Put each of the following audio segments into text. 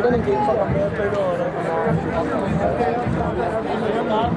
Tienen que irse a comer, pero no.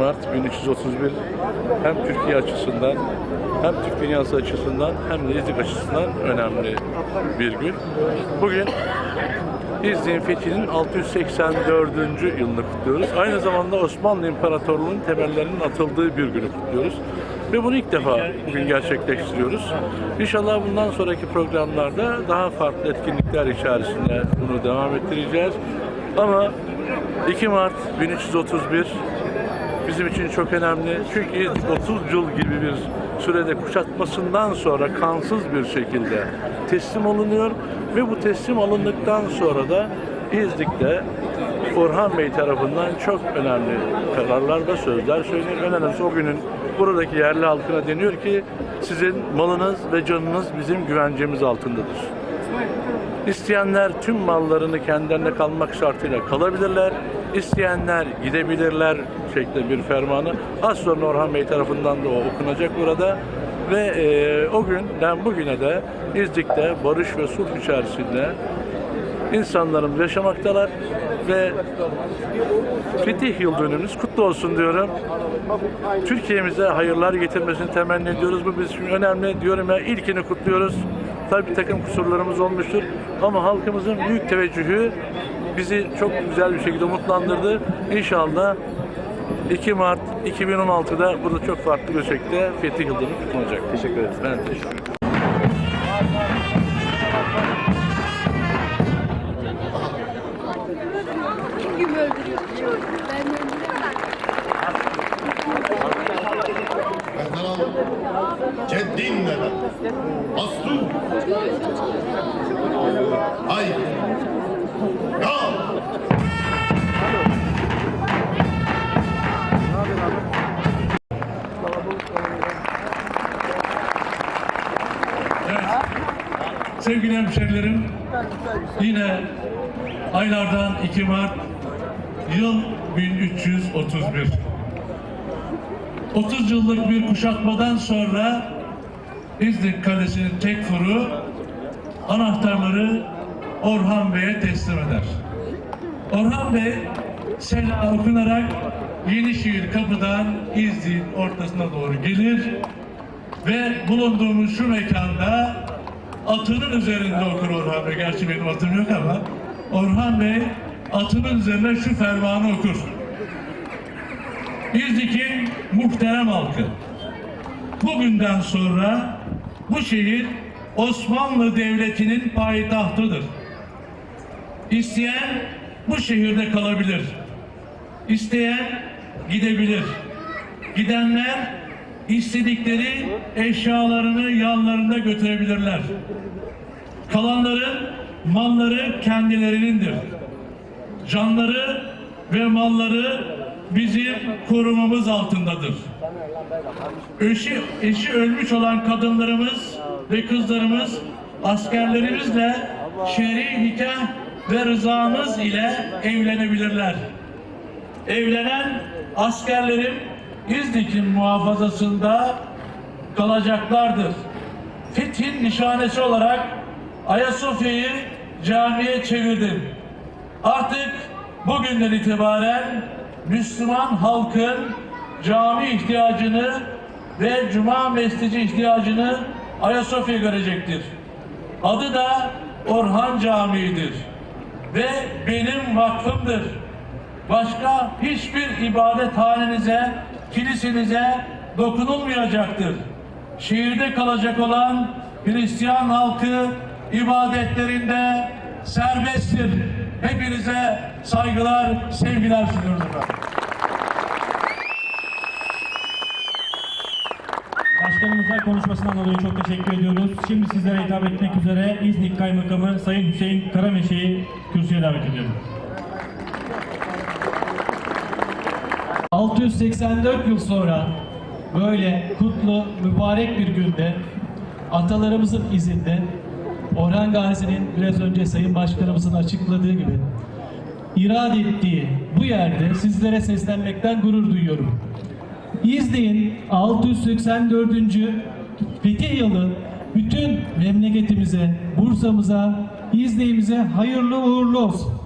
Mart 1331 hem Türkiye açısından hem Türk dünyası açısından hem de İznik açısından önemli bir gün. Bugün İznik'in fethinin 684. yılını kutluyoruz. Aynı zamanda Osmanlı İmparatorluğu'nun temellerinin atıldığı bir günü kutluyoruz. Ve bunu ilk defa bugün gerçekleştiriyoruz. İnşallah bundan sonraki programlarda daha farklı etkinlikler içerisinde bunu devam ettireceğiz. Ama 2 Mart 1331 bizim için çok önemli. Çünkü 30 yıl gibi bir sürede kuşatmasından sonra kansız bir şekilde teslim alınıyor ve bu teslim alındıktan sonra da İznik'te Orhan Bey tarafından çok önemli kararlar ve sözler söyleniyor. En önemlisi o günün buradaki yerli halkına deniyor ki sizin malınız ve canınız bizim güvencemiz altındadır. İsteyenler tüm mallarını kendilerine kalmak şartıyla kalabilirler. İsteyenler gidebilirler şeklinde bir fermanı. Az sonra Orhan Bey tarafından da o okunacak burada. Ve e, o günden bugüne de İznik'te barış ve sulh içerisinde insanlarımız yaşamaktalar ve Fetih Yıl dönümümüz kutlu olsun diyorum. Türkiye'mize hayırlar getirmesini temenni ediyoruz. Bu bizim önemli. Diyorum ya ilkini kutluyoruz. Tabii bir takım kusurlarımız olmuştur. Ama halkımızın büyük teveccühü bizi çok güzel bir şekilde umutlandırdı. İnşallah 2 Mart 2016'da burada çok farklı bir şekilde Fetih Yıl dönümü kutlanacak. Teşekkür ederim. Ben teşekkür ederim. Hemşerilerim, yine aylardan 2 Mart yıl 1331. 30 yıllık bir kuşatmadan sonra İznik Kalesi'nin tek furu anahtarları Orhan Bey'e teslim eder. Orhan Bey Sela okunarak Yenişehir kapıdan İznik'in ortasına doğru gelir ve bulunduğumuz şu mekanda atının üzerinde okur Orhan Bey. Gerçi benim atım yok ama Orhan Bey atının üzerine şu fermanı okur. İznik'in muhterem halkı. Bugünden sonra bu şehir Osmanlı Devleti'nin payitahtıdır. İsteyen bu şehirde kalabilir. İsteyen gidebilir. Gidenler istedikleri eşyalarını yanlarında götürebilirler. Kalanların malları kendilerinindir. Canları ve malları bizim korumamız altındadır. Eşi, eşi ölmüş olan kadınlarımız ve kızlarımız askerlerimizle şer'i nikah ve rızamız ile evlenebilirler. Evlenen askerlerim İznik'in muhafazasında kalacaklardır. Fethin nişanesi olarak Ayasofya'yı camiye çevirdim. Artık bugünden itibaren Müslüman halkın cami ihtiyacını ve cuma mescidi ihtiyacını Ayasofya görecektir. Adı da Orhan Camii'dir ve benim vakfımdır. Başka hiçbir ibadethanenize, kilisenize dokunulmayacaktır. Şehirde kalacak olan Hristiyan halkı ibadetlerinde serbesttir. Hepinize saygılar, sevgiler sunuyoruz efendim. Başkanımıza konuşmasından dolayı çok teşekkür ediyoruz. Şimdi sizlere hitap etmek üzere İznik Kaymakamı Sayın Hüseyin Karameşe'yi kürsüye davet ediyorum. 684 yıl sonra böyle kutlu, mübarek bir günde atalarımızın izinde Orhan Gazi'nin biraz önce Sayın Başkanımızın açıkladığı gibi irade ettiği bu yerde sizlere seslenmekten gurur duyuyorum. İznik'in 684. fetih yılı bütün memleketimize, Bursa'mıza, İznik'imize hayırlı uğurlu olsun.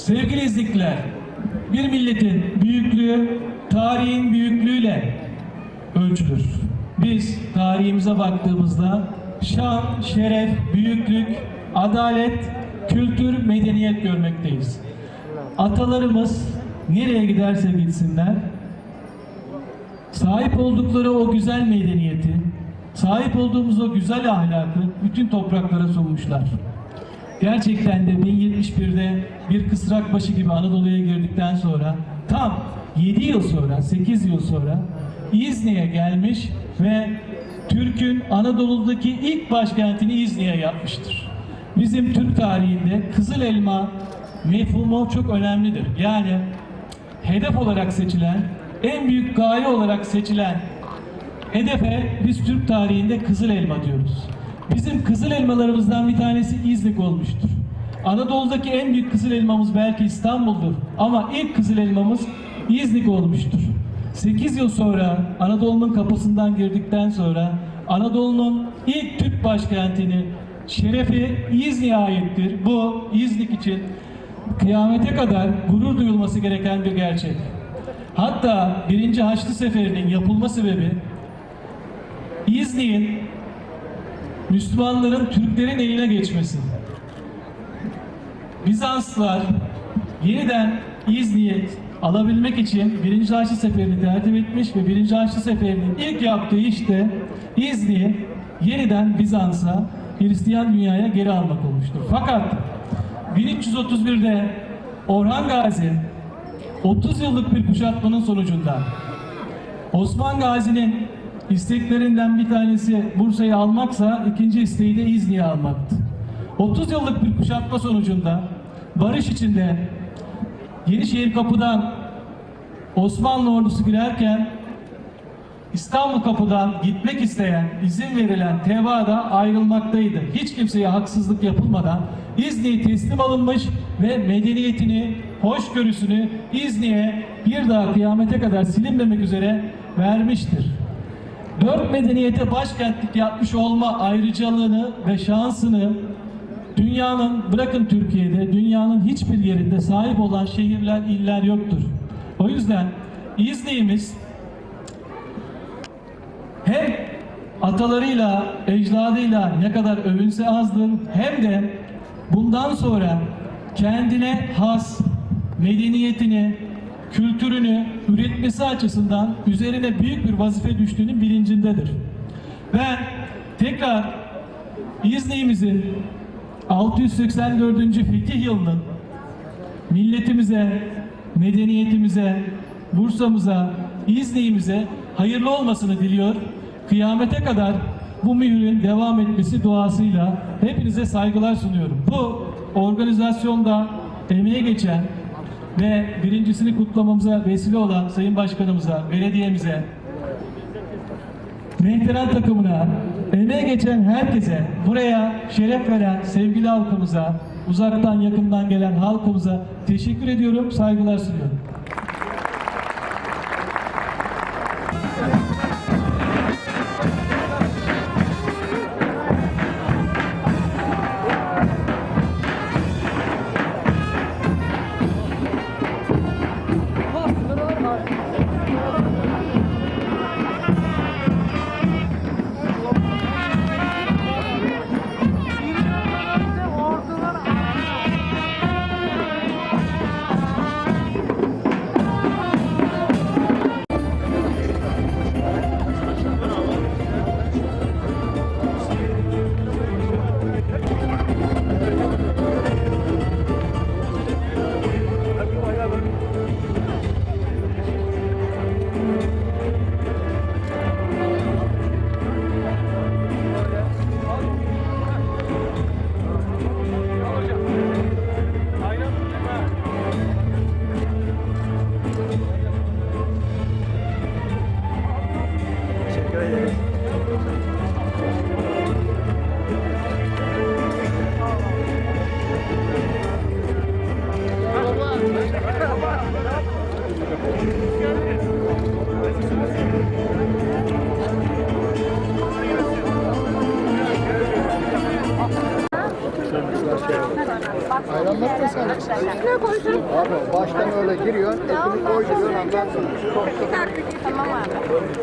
Sevgili izlikler, bir milletin büyüklüğü tarihin büyüklüğüyle ölçülür. Biz tarihimize baktığımızda şan, şeref, büyüklük, adalet, kültür, medeniyet görmekteyiz. Atalarımız nereye giderse gitsinler, sahip oldukları o güzel medeniyeti, sahip olduğumuz o güzel ahlakı bütün topraklara sunmuşlar. Gerçekten de 1071'de bir kısrak başı gibi Anadolu'ya girdikten sonra tam 7 yıl sonra, 8 yıl sonra İzni'ye gelmiş ve Türk'ün Anadolu'daki ilk başkentini İzni'ye yapmıştır. Bizim Türk tarihinde Kızıl Elma mefhumu çok önemlidir. Yani hedef olarak seçilen, en büyük gaye olarak seçilen hedefe biz Türk tarihinde Kızıl Elma diyoruz. Bizim kızıl elmalarımızdan bir tanesi İznik olmuştur. Anadolu'daki en büyük kızıl elmamız belki İstanbul'dur ama ilk kızıl elmamız İznik olmuştur. 8 yıl sonra Anadolu'nun kapısından girdikten sonra Anadolu'nun ilk Türk başkentini şerefi İznik'e aittir. Bu İznik için kıyamete kadar gurur duyulması gereken bir gerçek. Hatta 1. Haçlı Seferi'nin yapılma sebebi İznik'in Müslümanların Türklerin eline geçmesi. Bizanslılar yeniden İznik'i alabilmek için 1. Haçlı Seferi'ni tertip etmiş ve 1. Haçlı Seferi'nin ilk yaptığı işte İznik'i yeniden Bizans'a, Hristiyan dünyaya geri almak olmuştur. Fakat 1331'de Orhan Gazi 30 yıllık bir kuşatmanın sonucunda Osman Gazi'nin isteklerinden bir tanesi Bursa'yı almaksa ikinci isteği de İznik'i almaktı. 30 yıllık bir kuşatma sonucunda barış içinde Yenişehir kapıdan Osmanlı ordusu girerken İstanbul kapıdan gitmek isteyen, izin verilen tebaada ayrılmaktaydı. Hiç kimseye haksızlık yapılmadan İznik'e teslim alınmış ve medeniyetini, hoşgörüsünü İznik'e bir daha kıyamete kadar silinmemek üzere vermiştir. Dört medeniyete başkentlik yapmış olma ayrıcalığını ve şansını dünyanın, bırakın Türkiye'de, dünyanın hiçbir yerinde sahip olan şehirler, iller yoktur. O yüzden İznik'imiz hem atalarıyla, ecdadıyla ne kadar övünse azdır hem de bundan sonra kendine has medeniyetini, kültürünü üretmesi açısından üzerine büyük bir vazife düştüğünün bilincindedir. Ben tekrar İznik'imizin 684. fetih yılının milletimize, medeniyetimize, Bursa'mıza, İznik'imize hayırlı olmasını diliyor. Kıyamete kadar bu mührün devam etmesi duasıyla hepinize saygılar sunuyorum. Bu organizasyonda emeğe geçen ve birincisini kutlamamıza vesile olan Sayın Başkanımıza, belediyemize, Mehteran takımına, emeğe geçen herkese, buraya şeref veren sevgili halkımıza, uzaktan yakından gelen halkımıza teşekkür ediyorum, saygılar sunuyorum. Da sen. Abi baştan öyle giriyor, etini koyduruyor ondan sonra. Tamam abi.